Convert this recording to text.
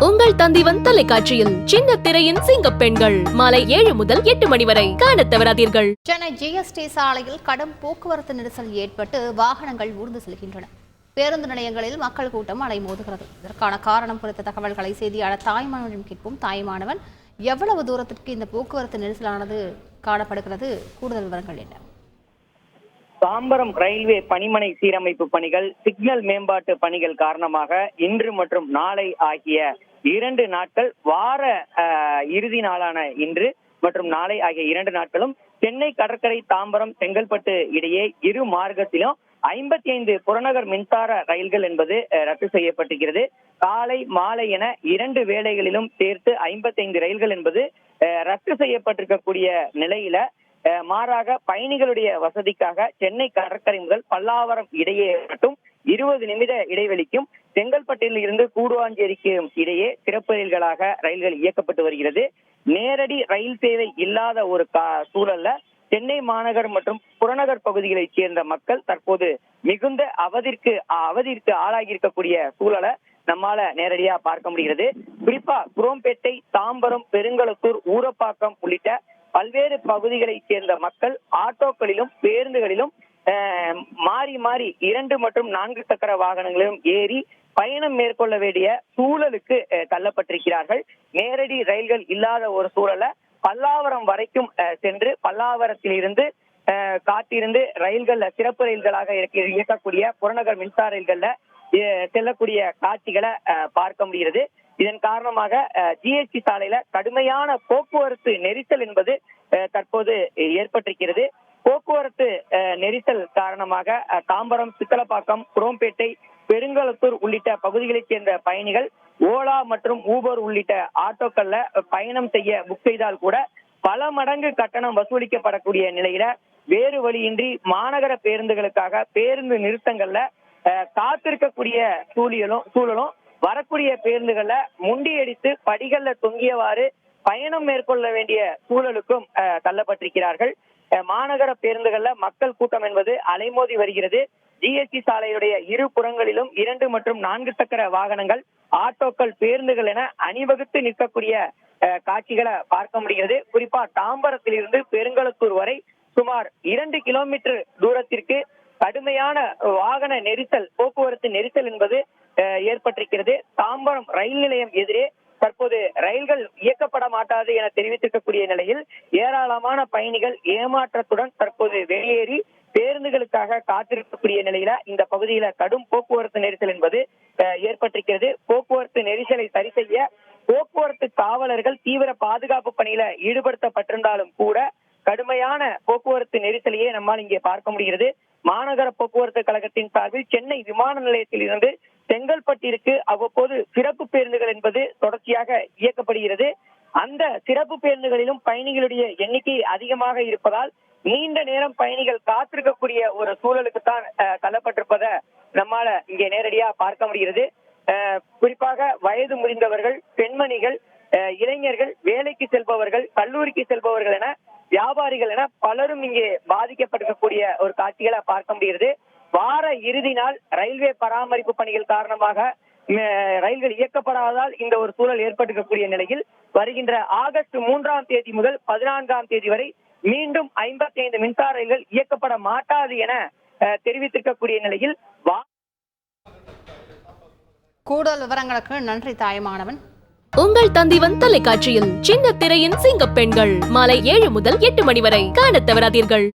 உங்கள் தந்திவன் தொலைக்காட்சியில் சின்ன திரையின் சிங்க பெண்கள். மாலை ஏழு முதல் எட்டு மணி வரை காணத் தவறாதீர்கள். சென்னை ஜிஎஸ்டி சாலையில் கடும் போக்குவரத்து நெரிசல் ஏற்பட்டு வாகனங்கள் ஊர்ந்து செல்கின்றன. பேருந்து நிலையங்களில் மக்கள் கூட்டம் அலைமோதுகிறது இதற்கான காரணம் குறித்த தகவல்களை செய்தியாளர் தாய்மானவனிடம் கேட்போம். தாய்மானவன் எவ்வளவு தூரத்திற்கு இந்த போக்குவரத்து நெரிசலானது காணப்படுகிறது? கூடுதல் விவரங்கள் என்ன? தாம்பரம் ரயில்வே பணிமனை சீரமைப்பு பணிகள் சிக்னல் மேம்பாட்டு பணிகள் காரணமாக இன்று மற்றும் நாளை ஆகிய இரண்டு நாட்கள் வார இறுதி நாளான இன்று மற்றும் நாளை ஆகிய இரண்டு நாட்களும் சென்னை கடற்கரை தாம்பரம் செங்கல்பட்டு இடையே இரு மார்க்கத்திலும் ஐம்பத்தி ஐந்து புறநகர் மின்சார ரயில்கள் என்பது ரத்து செய்யப்பட்டிருக்கிறது. காலை மாலை என இரண்டு வேளைகளிலும் சேர்த்து ஐம்பத்தி ஐந்து ரயில்கள் என்பது அஹ், ரத்து செய்யப்பட்டிருக்கக்கூடிய நிலையில அஹ் மாறாக பயணிகளுடைய வசதிக்காக சென்னை கடற்கரை முதல் பல்லாவரம் இடையே மட்டும் இருபது நிமிட இடைவெளிக்கும் செங்கல்பட்டில் இருந்து கூடுவாஞ்சேரிக்கு இடையே சிறப்பு ரயில்களாக ரயில்கள் இயக்கப்பட்டு வருகிறது. நேரடி ரயில் சேவை இல்லாத ஒரு சூழல்ல சென்னை மாநகர் மற்றும் புறநகர் பகுதிகளைச் சேர்ந்த மக்கள் தற்போது மிகுந்த அவதிற்கு அவதிற்கு ஆளாகி இருக்கக்கூடிய சூழலை நம்மால நேரடியா பார்க்க முடிகிறது. குறிப்பா குரோம்பேட்டை தாம்பரம் பெருங்களத்தூர் ஊரப்பாக்கம் உள்ளிட்ட பல்வேறு பகுதிகளைச் சேர்ந்த மக்கள் ஆட்டோக்களிலும் பேருந்துகளிலும் மாறி மாறி இரண்டு மற்றும் நான்கு சக்கர வாகனங்களிலும் ஏறி பயணம் மேற்கொள்ள வேண்டிய சூழலுக்கு தள்ளப்பட்டிருக்கிறார்கள். நேரடி ரயில்கள் இல்லாத ஒரு சூழலை பல்லாவரம் வரைக்கும் அஹ், சென்று பல்லாவரத்தில் இருந்து காத்திருந்து ரயில்கள்ல சிறப்பு ரயில்களாக இயக்கக்கூடிய புறநகர் மின்சார ரயில்கள்ல அஹ், செல்லக்கூடிய காட்சிகளை அஹ், பார்க்க முடிகிறது. இதன் காரணமாக ஜிஎஸ்டி சாலையில கடுமையான போக்குவரத்து நெரிசல் என்பது அஹ், தற்போது ஏற்பட்டிருக்கிறது. போக்குவரத்து அஹ், நெரிசல் காரணமாக தாம்பரம் சித்தலப்பாக்கம் குரோம்பேட்டை பெருங்களத்தூர் உள்ளிட்ட பகுதிகளைச் சேர்ந்த பயணிகள் ஓலா மற்றும் ஊபர் உள்ளிட்ட ஆட்டோக்கள்ல பயணம் செய்ய புக் செய்தால் கூட பல மடங்கு கட்டணம் வசூலிக்கப்படக்கூடிய நிலையில வேறு வழியின்றி மாநகர பேருந்துகளுக்காக பேருந்து நிறுத்தங்கள்ல அஹ், காத்திருக்கக்கூடிய சூழியலும் சூழலும் வரக்கூடிய பேருந்துகள்ல முண்டியடித்து படிகள்ல தொங்கியவாறு பயணம் மேற்கொள்ள வேண்டிய சூழலுக்கும் அஹ், தள்ளப்பட்டிருக்கிறார்கள். மாநகர பேருந்துகள்ல மக்கள் கூட்டம் என்பது அலைமோதி வருகிறது. ஜிஎஸ்டி சாலையுடைய இரு புறங்களிலும் இரண்டு மற்றும் நான்கு சக்கர வாகனங்கள் ஆட்டோக்கள் பேருந்துகள் என அணிவகுத்து நிற்கக்கூடிய அஹ், காட்சிகளை பார்க்க முடிகிறது. குறிப்பா தாம்பரத்தில் இருந்து பெருங்களத்தூர் வரை சுமார் இரண்டு கிலோமீட்டர் தூரத்திற்கு கடுமையான வாகன நெரிசல் போக்குவரத்து நெரிசல் என்பது அஹ், ஏற்பட்டிருக்கிறது. தாம்பரம் ரயில் நிலையம் எதிரே தற்போது ரயில்கள் இயக்கப்பட மாட்டாது என தெரிவித்திருக்கக்கூடிய நிலையில் ஏராளமான பயணிகள் ஏமாற்றத்துடன் தற்போது வெளியேறி பேருந்துகளுக்காக காத்திருக்கக்கூடிய நிலையில இந்த பகுதியில கடும் போக்குவரத்து நெரிசல் என்பது ஏற்பட்டிருக்கிறது. போக்குவரத்து நெரிசலை சரி செய்ய போக்குவரத்து காவலர்கள் தீவிர பாதுகாப்பு பணியில ஈடுபடுத்தப்பட்டிருந்தாலும் கூட கடுமையான போக்குவரத்து நெரிசலையே நம்மால் இங்கே பார்க்க முடிகிறது. மாநகர போக்குவரத்து கழகத்தின் சார்பில் சென்னை விமான நிலையத்தில் இருந்து செங்கல்பட்டிற்கு அவ்வப்போது சிறப்பு பேருந்துகள் என்பது தொடர்ச்சியாக இயக்கப்படுகிறது. அந்த சிறப்பு பேருந்துகளிலும் பயணிகளுடைய எண்ணிக்கை அதிகமாக இருப்பதால் நீண்ட நேரம் பயணிகள் காத்திருக்கக்கூடிய ஒரு சூழலுக்கு தான் தள்ளப்பட்டிருப்பதை நம்மால இங்கே நேரடியா பார்க்க முடிகிறது. அஹ், குறிப்பாக வயது முடிந்தவர்கள் பெண்மணிகள் அஹ், இளைஞர்கள் வேலைக்கு செல்பவர்கள் கல்லூரிக்கு செல்பவர்கள் என வியாபாரிகள் என பலரும் இங்கே பாதிக்கப்பட்டிருக்கக்கூடிய ஒரு காட்சிகளை பார்க்க முடிகிறது. வார இறுதி நாள் ரயில்வே பராமரிப்பு பணிகள் காரணமாக ரயில்கள் இயக்கப்படாததால் இந்த ஒரு சூழல் ஏற்பட்டிருக்கக்கூடிய நிலையில் வருகின்ற ஆகஸ்ட் மூன்றாம் தேதி முதல் பதினான்காம் தேதி வரை மீண்டும் ஐம்பத்தி ஐந்து மின்சார ரயில்கள் இயக்கப்பட மாட்டாது என தெரிவித்திருக்கக்கூடிய நிலையில் வா கூடுதல் விவரங்களுக்கு நன்றி தாய்மானவன். உங்கள் தந்திவன் தொலைக்காட்சியில் சின்ன திரையின் சிங்க பெண்கள் மாலை ஏழு முதல் எட்டு மணி வரை காணத் தவறாதீர்கள்.